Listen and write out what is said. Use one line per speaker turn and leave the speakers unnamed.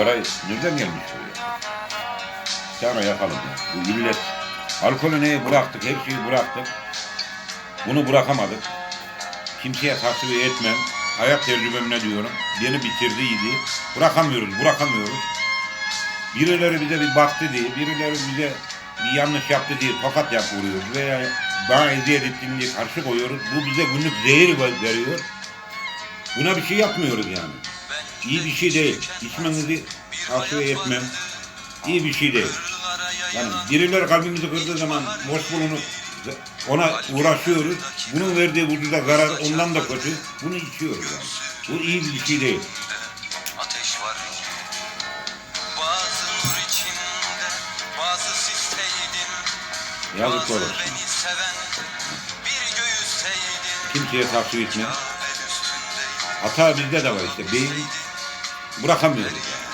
Sigara nereden gelmiş bu ya? Sigara yakalım ya. Bu illet. Alkolü neyi bıraktık, şeyi bıraktık. Bunu bırakamadık. Kimseye tasvir etmem. Hayat tecrübemle diyorum. Beni bitirdiydi. Bırakamıyoruz, bırakamıyoruz. Birileri bize bir baktı diye, birileri bize bir yanlış yaptı diye tokat yap vuruyoruz veya bana eziyet ettiğini diye karşı koyuyoruz. Bu bize günlük zehir veriyor. Buna bir şey yapmıyoruz yani. İyi bir şey değil. İçmenizi tavsiye etmem. İyi bir şey değil. Yani birileri kalbimizi kırdığı zaman boş bulunup ona uğraşıyoruz. Bunun verdiği vücuda zarar ondan da kötü. Bunu içiyoruz yani. Bu iyi bir şey değil. Yazık olur. Kimseye tavsiye etmem. Hata bizde de var işte. Beyin bırakamıyoruz yani.